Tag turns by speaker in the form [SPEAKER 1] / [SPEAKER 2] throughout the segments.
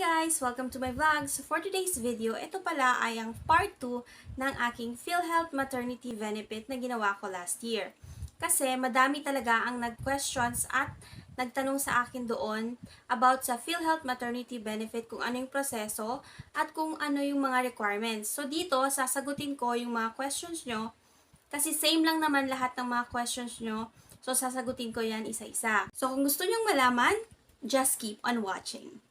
[SPEAKER 1] guys! Welcome to my vlog. So for today's video, ito pala ay ang part 2 ng aking PhilHealth Maternity Benefit na ginawa ko last year. Kasi madami talaga ang nag-questions at nagtanong sa akin doon about sa PhilHealth Maternity Benefit, kung ano yung proseso at kung ano yung mga requirements. So dito, sasagutin ko yung mga questions nyo kasi same lang naman lahat ng mga questions nyo. So sasagutin ko yan isa-isa. So kung gusto nyong malaman, just keep on watching.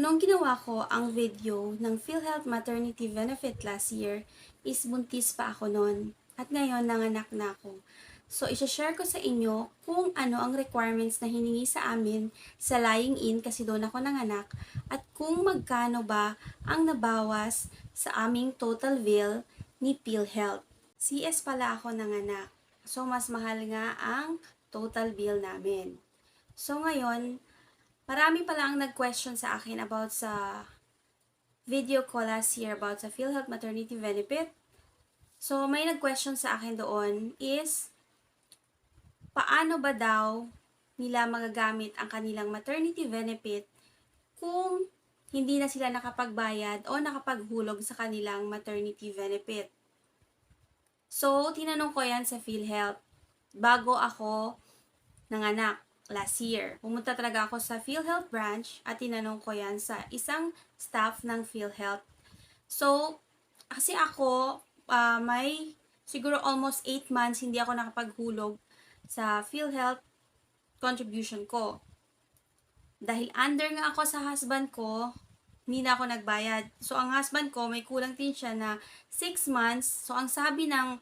[SPEAKER 1] Nung ginawa ko ang video ng PhilHealth Maternity Benefit last year, is buntis pa ako noon. At ngayon, nanganak na ako. So, isa-share ko sa inyo kung ano ang requirements na hiningi sa amin sa lying in kasi doon ako nanganak at kung magkano ba ang nabawas sa aming total bill ni PhilHealth. CS pala ako nanganak. So, mas mahal nga ang total bill namin. So, ngayon, Marami pala ang nag-question sa akin about sa video ko last year about sa PhilHealth Maternity Benefit. So, may nag-question sa akin doon is, paano ba daw nila magagamit ang kanilang maternity benefit kung hindi na sila nakapagbayad o nakapaghulog sa kanilang maternity benefit. So, tinanong ko yan sa PhilHealth bago ako nanganak last year. Pumunta talaga ako sa PhilHealth branch at tinanong ko yan sa isang staff ng PhilHealth. So, kasi ako, uh, may siguro almost 8 months hindi ako nakapaghulog sa PhilHealth contribution ko. Dahil under nga ako sa husband ko, hindi na ako nagbayad. So, ang husband ko, may kulang din siya na 6 months. So, ang sabi ng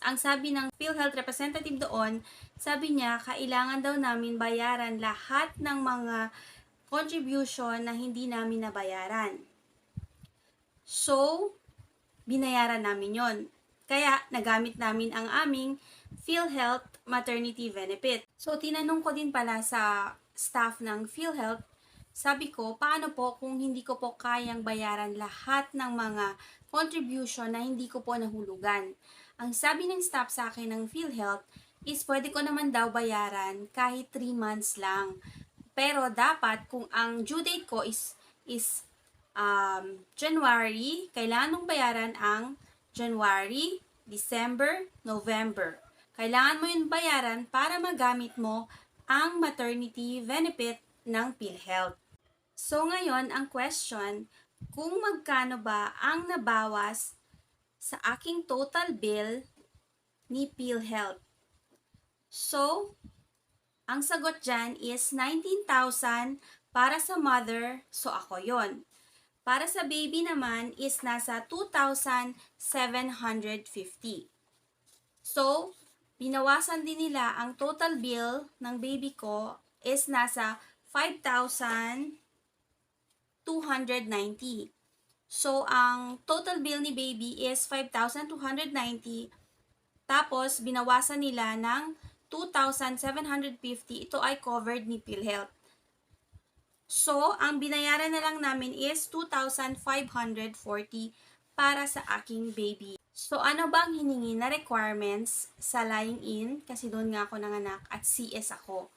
[SPEAKER 1] ang sabi ng PhilHealth representative doon, sabi niya, kailangan daw namin bayaran lahat ng mga contribution na hindi namin nabayaran. So, binayaran namin yon. Kaya, nagamit namin ang aming PhilHealth maternity benefit. So, tinanong ko din pala sa staff ng PhilHealth, sabi ko, paano po kung hindi ko po kayang bayaran lahat ng mga contribution na hindi ko po nahulugan? Ang sabi ng staff sa akin ng PhilHealth is pwede ko naman daw bayaran kahit 3 months lang. Pero dapat kung ang due date ko is is um, January, kailangan mong bayaran ang January, December, November. Kailangan mo yun bayaran para magamit mo ang maternity benefit ng PhilHealth. So ngayon, ang question, kung magkano ba ang nabawas sa aking total bill ni PhilHealth. So, ang sagot dyan is 19,000 para sa mother, so ako yon. Para sa baby naman is nasa 2,750. So, binawasan din nila ang total bill ng baby ko is nasa 5,290. So, ang total bill ni baby is 5,290. Tapos, binawasan nila ng 2,750. Ito ay covered ni PhilHealth. So, ang binayaran na lang namin is 2,540 para sa aking baby. So, ano ba ang hiningi na requirements sa lying in? Kasi doon nga ako nanganak at CS ako.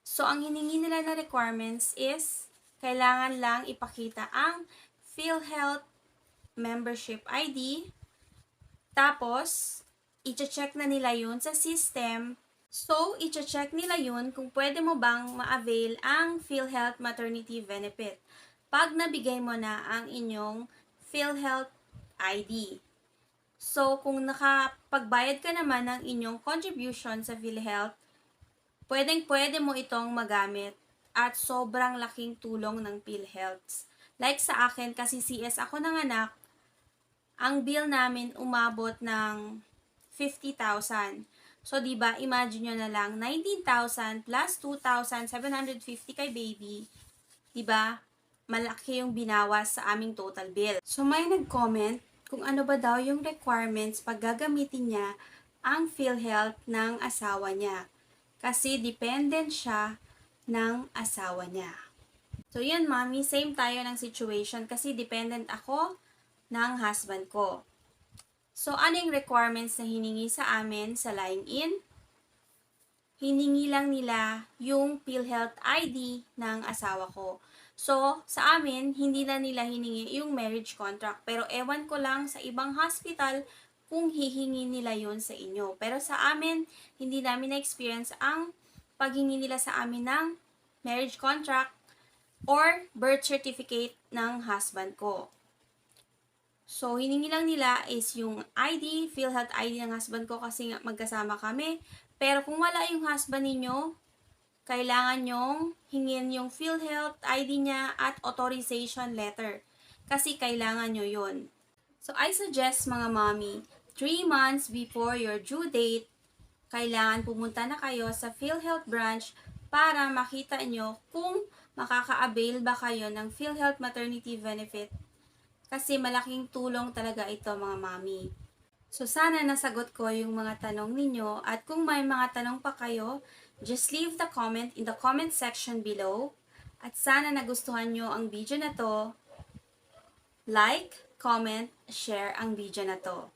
[SPEAKER 1] So, ang hiningi nila na requirements is kailangan lang ipakita ang PhilHealth membership ID. Tapos, i-check na nila yun sa system. So, i-check nila yun kung pwede mo bang ma-avail ang PhilHealth maternity benefit pag nabigay mo na ang inyong PhilHealth ID. So, kung nakapagbayad ka naman ng inyong contribution sa PhilHealth, pwedeng pwede mo itong magamit at sobrang laking tulong ng PhilHealth. Like sa akin, kasi CS ako ng anak, ang bill namin umabot ng 50,000. So, di ba imagine nyo na lang, 19,000 plus 2,750 kay baby. di ba malaki yung binawas sa aming total bill. So, may nag-comment kung ano ba daw yung requirements pag gagamitin niya ang PhilHealth ng asawa niya. Kasi dependent siya ng asawa niya. So, yan, mami. Same tayo ng situation kasi dependent ako ng husband ko. So, ano yung requirements na hiningi sa amin sa lying in? Hiningi lang nila yung PhilHealth ID ng asawa ko. So, sa amin, hindi na nila hiningi yung marriage contract. Pero ewan ko lang sa ibang hospital kung hihingi nila yon sa inyo. Pero sa amin, hindi namin na-experience ang paghingi nila sa amin ng marriage contract or birth certificate ng husband ko. So, hiningi lang nila is yung ID, PhilHealth ID ng husband ko kasi magkasama kami. Pero kung wala yung husband ninyo, kailangan nyong hingin yung PhilHealth ID niya at authorization letter. Kasi kailangan nyo yun. So, I suggest mga mommy, 3 months before your due date, kailangan pumunta na kayo sa PhilHealth branch para makita nyo kung makaka-avail ba kayo ng PhilHealth maternity benefit. Kasi malaking tulong talaga ito mga mami. So sana nasagot ko yung mga tanong ninyo at kung may mga tanong pa kayo, just leave the comment in the comment section below. At sana nagustuhan nyo ang video na to. Like, comment, share ang video na to.